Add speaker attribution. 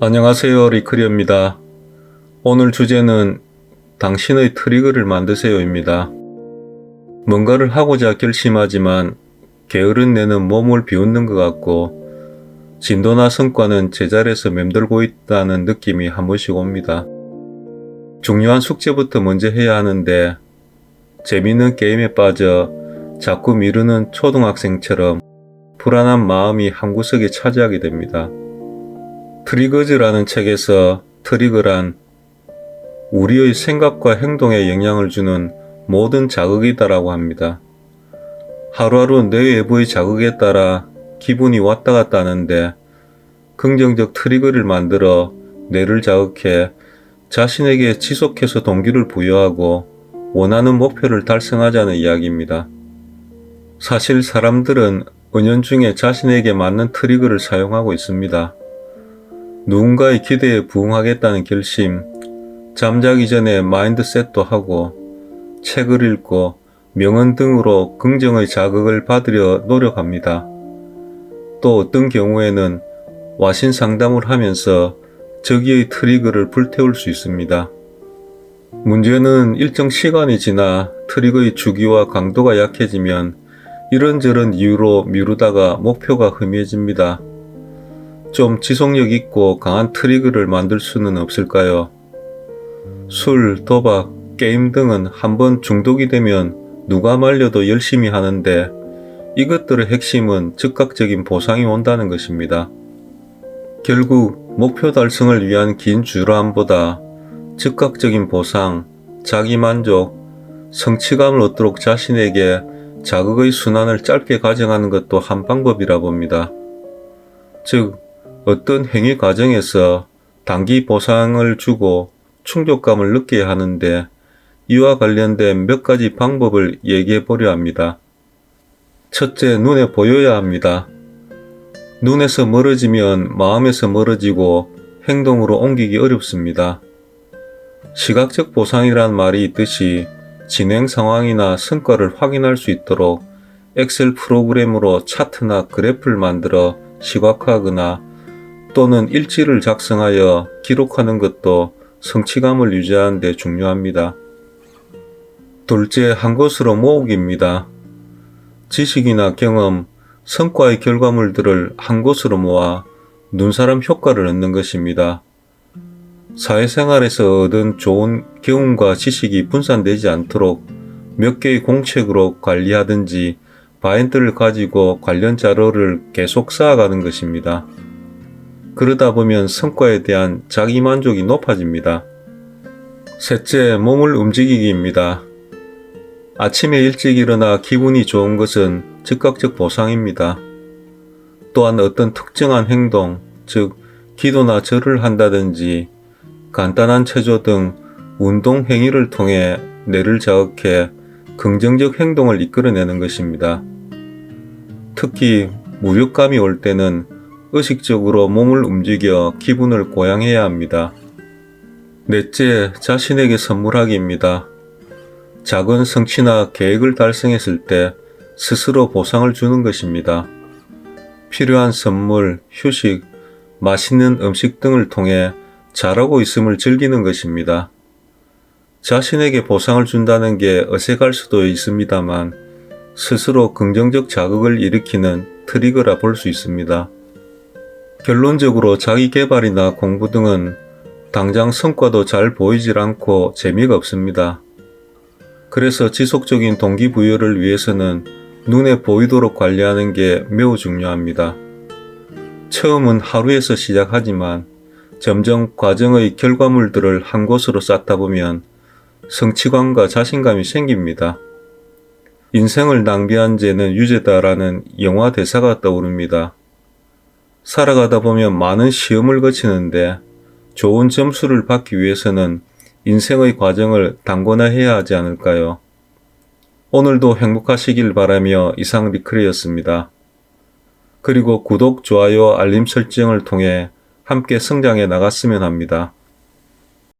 Speaker 1: 안녕하세요. 리크리입니다. 오늘 주제는 당신의 트리거를 만드세요입니다. 뭔가를 하고자 결심하지만 게으른 내는 몸을 비웃는 것 같고 진도나 성과는 제자리에서 맴돌고 있다는 느낌이 한 번씩 옵니다. 중요한 숙제부터 먼저 해야 하는데 재밌는 게임에 빠져 자꾸 미루는 초등학생처럼 불안한 마음이 한 구석에 차지하게 됩니다. 트리거즈라는 책에서 트리거란 우리의 생각과 행동에 영향을 주는 모든 자극이다라고 합니다. 하루하루 뇌 외부의 자극에 따라 기분이 왔다 갔다 하는데 긍정적 트리거를 만들어 뇌를 자극해 자신에게 지속해서 동기를 부여하고 원하는 목표를 달성하자는 이야기입니다. 사실 사람들은 은연중에 자신에게 맞는 트리거를 사용하고 있습니다. 누군가의 기대에 부응하겠다는 결심, 잠자기 전에 마인드셋도 하고, 책을 읽고, 명언 등으로 긍정의 자극을 받으려 노력합니다. 또 어떤 경우에는 와신 상담을 하면서 저기의 트리거를 불태울 수 있습니다. 문제는 일정 시간이 지나 트리거의 주기와 강도가 약해지면 이런저런 이유로 미루다가 목표가 흐미해집니다. 좀 지속력 있고 강한 트리거를 만들 수는 없을까요? 술, 도박, 게임 등은 한번 중독이 되면 누가 말려도 열심히 하는데 이것들의 핵심은 즉각적인 보상이 온다는 것입니다. 결국 목표 달성을 위한 긴 주람보다 즉각적인 보상, 자기 만족, 성취감을 얻도록 자신에게 자극의 순환을 짧게 가정하는 것도 한 방법이라 봅니다. 즉, 어떤 행위 과정에서 단기 보상을 주고 충족감을 느끼게 하는데 이와 관련된 몇 가지 방법을 얘기해 보려 합니다. 첫째, 눈에 보여야 합니다. 눈에서 멀어지면 마음에서 멀어지고 행동으로 옮기기 어렵습니다. 시각적 보상이란 말이 있듯이 진행 상황이나 성과를 확인할 수 있도록 엑셀 프로그램으로 차트나 그래프를 만들어 시각화하거나 또는 일지를 작성하여 기록하는 것도 성취감을 유지하는 데 중요합니다. 둘째, 한 곳으로 모으기입니다. 지식이나 경험, 성과의 결과물들을 한 곳으로 모아 눈사람 효과를 얻는 것입니다. 사회생활에서 얻은 좋은 경험과 지식이 분산되지 않도록 몇 개의 공책으로 관리하든지 바인드를 가지고 관련 자료를 계속 쌓아가는 것입니다. 그러다 보면 성과에 대한 자기 만족이 높아집니다. 셋째, 몸을 움직이기입니다. 아침에 일찍 일어나 기분이 좋은 것은 즉각적 보상입니다. 또한 어떤 특정한 행동, 즉, 기도나 절을 한다든지 간단한 체조 등 운동 행위를 통해 뇌를 자극해 긍정적 행동을 이끌어내는 것입니다. 특히 무력감이 올 때는 의식적으로 몸을 움직여 기분을 고양해야 합니다. 넷째, 자신에게 선물하기입니다. 작은 성취나 계획을 달성했을 때 스스로 보상을 주는 것입니다. 필요한 선물, 휴식, 맛있는 음식 등을 통해 잘하고 있음을 즐기는 것입니다. 자신에게 보상을 준다는 게 어색할 수도 있습니다만 스스로 긍정적 자극을 일으키는 트리거라 볼 수 있습니다. 결론적으로 자기 개발이나 공부 등은 당장 성과도 잘 보이질 않고 재미가 없습니다. 그래서 지속적인 동기부여를 위해서는 눈에 보이도록 관리하는 게 매우 중요합니다. 처음은 하루에서 시작하지만 점점 과정의 결과물들을 한 곳으로 쌓다 보면 성취감과 자신감이 생깁니다. 인생을 낭비한 죄는 유죄다라는 영화 대사가 떠오릅니다. 살아가다 보면 많은 시험을 거치는데 좋은 점수를 받기 위해서는 인생의 과정을 단권화해야 하지 않을까요? 오늘도 행복하시길 바라며 이상 리크레였습니다. 그리고 구독, 좋아요, 알림 설정을 통해 함께 성장해 나갔으면 합니다.